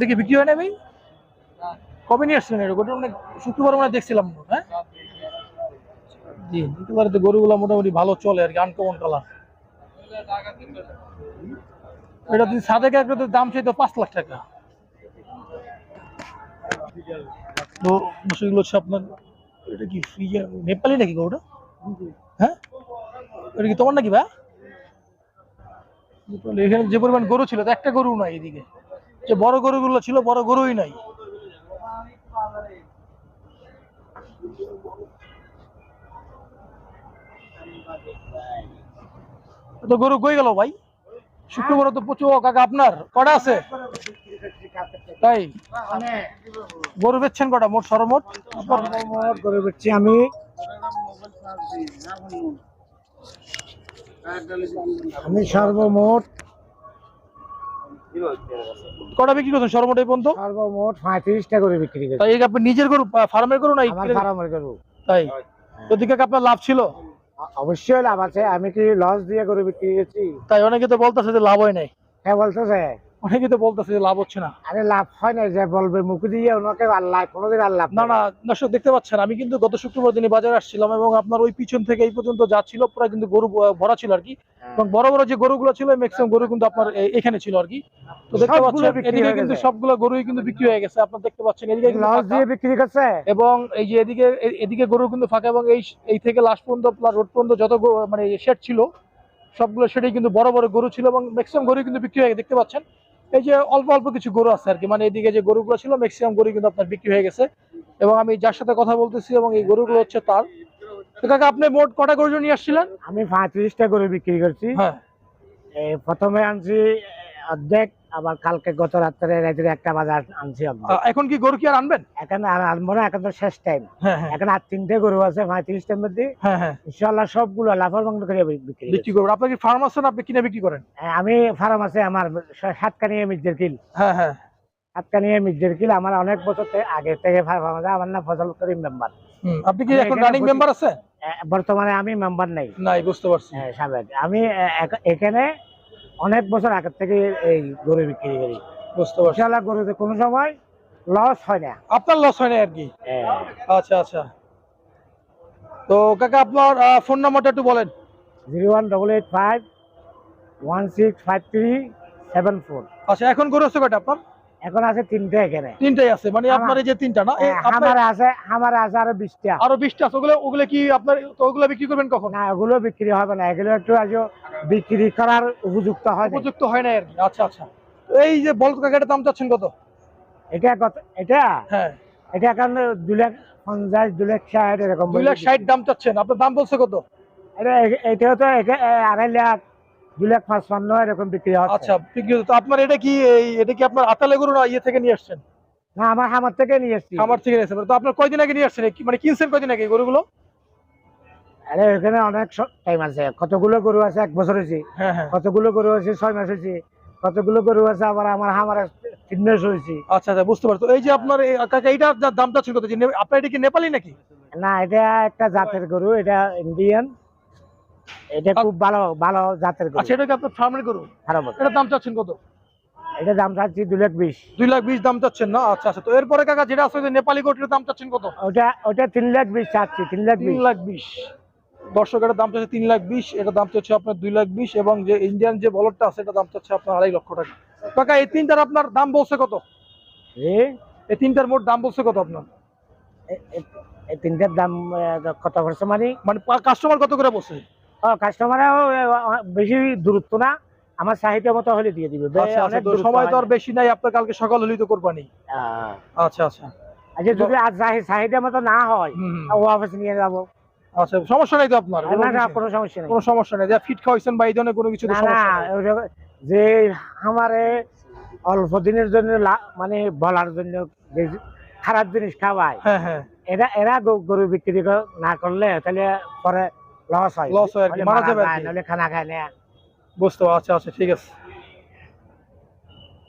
কি বিক্রি এটা? শুক্রবার মানে দেখছিলাম হ্যাঁ মোটামুটি ভালো চলে আর কি এটা তো পাঁচ লাখ টাকা। হচ্ছে আপনার, এটা কি নেপালি নাকি গরুটা? হ্যাঁ? এটা কি তোমার নাকি ভাই। এখানে যে পরিমাণ গরু ছিল একটা গরু নাই এদিকে। যে বড় গরুগুলো ছিল, বড় গরুই নাই। তো গরু কই গেল ভাই? শুক্রবার তো প্রচুর কাকা আপনার, কটা আছে? তাই? গরু বেচছেন কটা? মোট করে বেচছি আমি। আমি সর্বমোট কটা বিক্রি করছেন? সর্বমোট এই পর্যন্ত? সর্বমোট পঁয়ত্রিশটা করে বিক্রি করি তাই এই আপনি নিজের গরু ফার্মের গরু না আমার ফার্মের গরু। তাই? ওদিকে কি আপনার লাভ ছিল? অবশ্যই লাভ আছে। আমি কি লস দিয়ে গরু বিক্রি করছি? তাই অনেকে তো বলতেছে যে লাভ হয় নাই। হ্যাঁ বলতেছে। অনেকে তো বলতেছে যে লাভ হচ্ছে না। আরে লাভ হয় না যে বলবে মুখ দিয়ে ওনাকে আল্লাহ কোনোদিন আল্লাহ না না দর্শক দেখতে পাচ্ছেন আমি কিন্তু গত শুক্রবার দিনে বাজারে আসছিলাম এবং আপনার ওই পিছন থেকে এই পর্যন্ত যা ছিল পুরো কিন্তু গরু ভরা ছিল আর কি। এবং বড় বড় যে গরুগুলো ছিল ম্যাক্সিমাম গরু কিন্তু আপনার এখানে ছিল আর কি। তো দেখতে পাচ্ছেন এদিকে কিন্তু সবগুলো গরুই কিন্তু বিক্রি হয়ে গেছে আপনার দেখতে পাচ্ছেন এদিকে লস দিয়ে বিক্রি করছে এবং এই যে এদিকে এদিকে গরু কিন্তু ফাঁকা এবং এই এই থেকে লাস্ট পর্যন্ত আপনার রোড পর্যন্ত যত মানে শেড ছিল সবগুলো সেটাই কিন্তু বড় বড় গরু ছিল এবং ম্যাক্সিমাম গরু কিন্তু বিক্রি হয়ে গেছে দেখতে পাচ্ছেন। এই যে অল্প অল্প কিছু গরু আছে আর কি। মানে এদিকে যে গরুগুলো ছিল ম্যাক্সিমাম গরু কিন্তু আপনার বিক্রি হয়ে গেছে। এবং আমি যার সাথে কথা বলতেছি এবং এই গরুগুলো হচ্ছে তার। তো কাকা আপনি মোট কটা গরু নিয়ে আসছিলেন? আমি পঁয়ত্রিশটা গরু বিক্রি করছি। হ্যাঁ। প্রথমে আনছি অর্ধেক আবার কালকে গত রাত্রে রাত্রে একটা বাজার আনছি আহ, এখন কি গরু কি আর আনবেন? এখন আর আনব না এখন তো শেষ টাইম হ্যাঁ হ্যাঁ। এখন আর তিনটে গরু আছে পঁয়ত্রিশটার মধ্যে হ্যাঁ ইনশাল্লাহ সবগুলো লাফার বন্ধ করে বিক্রি বিক্রি করবেন। আপনার কি ফার্ম আছে না আপনি কিনে বিক্রি করেন? আমি ফার্ম আছে আমার সাতকানিয়া মির্জের কিল। হ্যাঁ হ্যাঁ। মির্জের কিল আমার অনেক বছর আগে থেকে ফার্ম আছে আমার নাম ফজল করিম মেম্বার আপনি কি আমি এখন রানিং মেম্বার আছে? বর্তমানে আমি মেম্বার নাই। নাই বুঝতে পারছি। হ্যাঁ, সাবেক। আমি এখানে অনেক বছর আগের থেকে এই গরু বিক্রি করি। বুঝতে পারছি। ইনশাল্লাহ গরুতে কোনো সময় লস হয় না। আপনার লস হয় না আর কি? হ্যাঁ। আচ্ছা আচ্ছা। তো কাকা আপনার ফোন নাম্বারটা একটু বলেন। Zero one double eight five one six five three seven four. আচ্ছা এখন গরু আছে কয়টা আপনার? এখন আছে তিনটে এখানে। তিনটাই আছে মানে আপনার এই যে তিনটা না? হ্যাঁ, আমার আছে আমার আছে আরও বিশটা। আরও বিশটা আছে ওগুলো ওগুলো কি আপনার ওগুলো বিক্রি করবেন কখন? না এগুলো বিক্রি হবে না এগুলো একটু বিক্রি করার উপযুক্ত হয় উপযুক্ত হয় না আর কি। আচ্ছা আচ্ছা। এই যে বলদ কাকাটার দাম চাচ্ছেন কত? এটা কত এটা? হ্যাঁ। এটা এখন দু লাখ পঞ্চাশ দু লাখ ষাট এরকম দুই লাখ ষাট দাম চাচ্ছেন আপনার দাম বলছে কত? এটা এটাও তো আড়াই লাখ। দু লাখ পাঁচপান্ন এরকম বিক্রি হচ্ছে। আচ্ছা বিক্রি তো আপনার এটা কি এটা কি আপনার আতালে গরু না ইয়ে থেকে নিয়ে আসছেন? না আমার হামার থেকে নিয়ে এসছি। আমার থেকে নিয়ে আসছেন তো আপনার কয়দিন আগে নিয়ে আসছেন? মানে কিনছেন কয়দিন আগে গরুগুলো? আরে এখানে অনেক টাইম আছে। কতগুলো গরু আছে? এক বছর হয়েছে। হ্যাঁ হ্যাঁ। কতগুলো গরু আছে? ছয় মাস হয়েছে। কতগুলো গরু আছে? আবার আমার হামার তিন মাস হয়েছে। আচ্ছা আচ্ছা বুঝতে পারছ। এই যে আপনার কাকা এইটার যা দাম চাচ্ছেন কত? আপনার এটা কি নেপালি নাকি? না এটা একটা জাতের গরু। এটা ইন্ডিয়ান এটা খুব ভালো ভালো জাতের গরু। আচ্ছা এটা কি আপনার ফার্মের গরু? খারাপ এটার দাম চাচ্ছেন কত? এটা দাম চাচ্ছি দু লাখ বিশ। দুই লাখ বিশ দাম চাচ্ছেন না? আচ্ছা আচ্ছা তো এরপরে কাকা যেটা আছে নেপালি গরুটার দাম চাচ্ছেন কত? ওটা ওটা তিন লাখ বিশ চাচ্ছি তিন লাখ তিন লাখ বিশ। দর্শক এটার দাম চাচ্ছে তিন লাখ বিশ এটার দাম চাচ্ছে আপনার দুই লাখ বিশ এবং যে ইন্ডিয়ান যে বলরটা আছে এটা দাম চাচ্ছে আপনার আড়াই লক্ষ টাকা। কাকা এই তিনটার আপনার দাম বলছে কত? এ, এই তিনটার মোট দাম বলছে কত আপনার? এই তিনটার দাম কত খরচা মানে? মানে কাস্টমার কত করে বসে ও কাস্টমারও বেশি দূরত্ব না। আমার চাহিদা মতো হলে দিয়ে দিবে। আচ্ছা আচ্ছা সময় তো আর বেশি নাই আপনার কালকে সকাল হলেই তো কোরবানি। আহ, আচ্ছা আচ্ছা। আচ্ছা যদি আজ চাহিদা মতো না হয় নিয়ে যাব। আচ্ছা সমস্যা নাই তো আপনার? না, কোনো সমস্যা নেই। কোনো সমস্যা নেই। যা ফিট খাওয়াইছেন বা এই ধরনের কোনো কিছু না যে আমারে অল্প দিনের জন্য মানে বলার জন্য খারাপ জিনিস খাওয়ায় হ্যাঁ হ্যাঁ। এরা এরা গরু বিক্রি না করলে তাহলে পরে লস হয়। লস হয় আর কি, হলে মারা মারা যাবে আর কি। নাহলে খানা খায় না। বুঝতে আচ্ছা আচ্ছা ঠিক আছে।